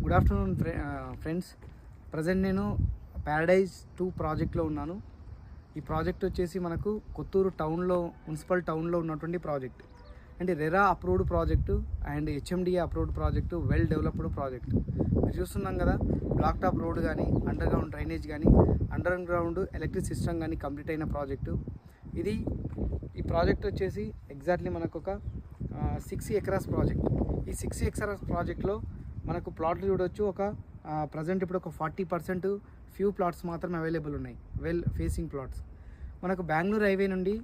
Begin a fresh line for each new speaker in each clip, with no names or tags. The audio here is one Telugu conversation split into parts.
గుడ్ ఆఫ్టర్నూన్ ఫ్రెండ్స్ ప్రజెంట్ నేను ప్యారడైజ్ టూ ప్రాజెక్ట్లో ఉన్నాను. ఈ ప్రాజెక్ట్ వచ్చేసి మనకు కొత్తూరు టౌన్లో మున్సిపల్ టౌన్లో ఉన్నటువంటి ప్రాజెక్ట్ అంటే RERA approved project and HMDA approved project well developed project మీరు చూస్తున్నాం కదా బ్లాక్ టాప్ రోడ్ కానీ అండర్ గ్రౌండ్ డ్రైనేజ్ కానీ అండర్ గ్రౌండ్ ఎలక్ట్రిక్ సిస్టమ్ కానీ కంప్లీట్ అయిన ప్రాజెక్టు ఇది ఈ ప్రాజెక్ట్ వచ్చేసి ఎగ్జాక్ట్లీ మనకు ఒక సిక్స్ ఎకరాస్ ప్రాజెక్ట్ ఈ సిక్స్ ఎకరాస్ ప్రాజెక్ట్లో మనకు ప్లాట్లు చూడొచ్చు. ఒక ప్రజెంట్ ఇప్పుడు ఒక ఫార్టీ పర్సెంట్ ఫ్యూ ప్లాట్స్ మాత్రం అవైలబుల్ ఉన్నాయి. వెల్ ఫేసింగ్ ప్లాట్స్ మనకు బెంగళూరు హైవే నుండి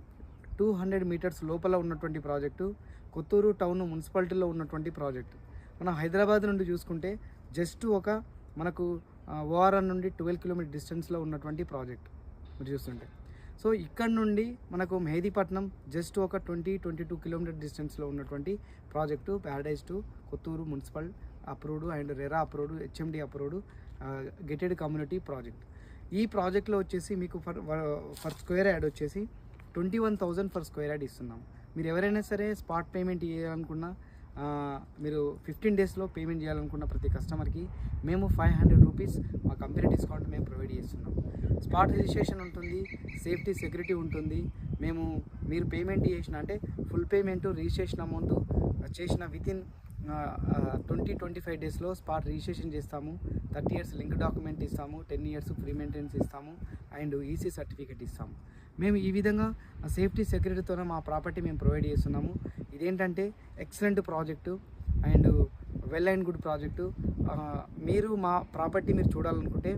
టూ హండ్రెడ్ మీటర్స్ లోపల ఉన్నటువంటి ప్రాజెక్టు కొత్తూరు టౌన్ మున్సిపాలిటీలో ఉన్నటువంటి ప్రాజెక్టు మనం హైదరాబాద్ నుండి చూసుకుంటే జస్ట్ ఒక మనకు ఓఆర్ఆర్ నుండి ట్వెల్వ్ కిలోమీటర్ డిస్టెన్స్లో ఉన్నటువంటి ప్రాజెక్ట్ మీరు చూస్తుంటే. సో ఇక్కడ నుండి మనకు మెహదీపట్నం జస్ట్ ఒక ట్వంటీ ట్వంటీ టూ కిలోమీటర్ డిస్టెన్స్లో ఉన్నటువంటి project Paradise to Kothur municipal approved and RERA approved HMD approved gated community project. ఈ ప్రాజెక్ట్లో వచ్చేసి మీకు ఫర్ ఫర్ స్క్వేర్ యాడ్ వచ్చేసి twenty one thousand for square yard ఇస్తున్నాం. మీరు ఎవరైనా సరే స్పాట్ పేమెంట్ చేయాలనుకున్నా మీరు ఫిఫ్టీన్ డేస్లో పేమెంట్ చేయాలనుకున్న ప్రతి కస్టమర్కి మేము ఫైవ్ హండ్రెడ్ రూపీస్ మా కంపెనీ డిస్కౌంట్ మేము ప్రొవైడ్ చేస్తున్నాం. స్పాట్ రిజిస్ట్రేషన్ ఉంటుంది సేఫ్టీ సెక్యూరిటీ ఉంటుంది. మేము మీరు పేమెంట్ చేసిన అంటే ఫుల్ పేమెంట్ రిజిస్ట్రేషన్ అమౌంట్ చేసిన వితిన్ ట్వంటీ ట్వంటీ ఫైవ్ డేస్లో స్పాట్ రిజిస్ట్రేషన్ చేస్తాము. థర్టీ ఇయర్స్ లింక్ డాక్యుమెంట్ ఇస్తాము. టెన్ ఇయర్స్ ఫ్రీ మెయింటెనెన్స్ ఇస్తాము. అండ్ ఈసీ సర్టిఫికేట్ ఇస్తాము. మేము ఈ విధంగా సేఫ్టీ సెక్యూరిటీతోనే మా ప్రాపర్టీ మేము ప్రొవైడ్ చేస్తున్నాము. ఇదేంటంటే excellent project and well and good project. మీరు మా ప్రాపర్టీ మీరు చూడాలనుకుంటే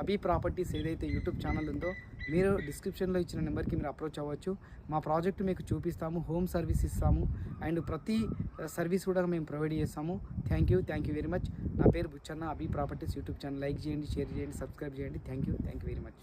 అభి ప్రాపర్టీస్ ఏదైతే యూట్యూబ్ ఛానల్ ఉందో మీరు డిస్క్రిప్షన్లో ఇచ్చిన నెంబర్కి మీరు అప్రోచ్ అవ్వచ్చు. మా ప్రాజెక్ట్ మీకు చూపిస్తాము హోమ్ సర్వీస్ ఇస్తాము అండ్ ప్రతి సర్వీస్ కూడా మేము ప్రొవైడ్ చేస్తాము. Thank you thank you very much నా పేరు Buchanna Abhi properties YouTube channel. Like చేయండి షేర్ చేయండి సబ్స్క్రైబ్ చేయండి. Thank you thank you very much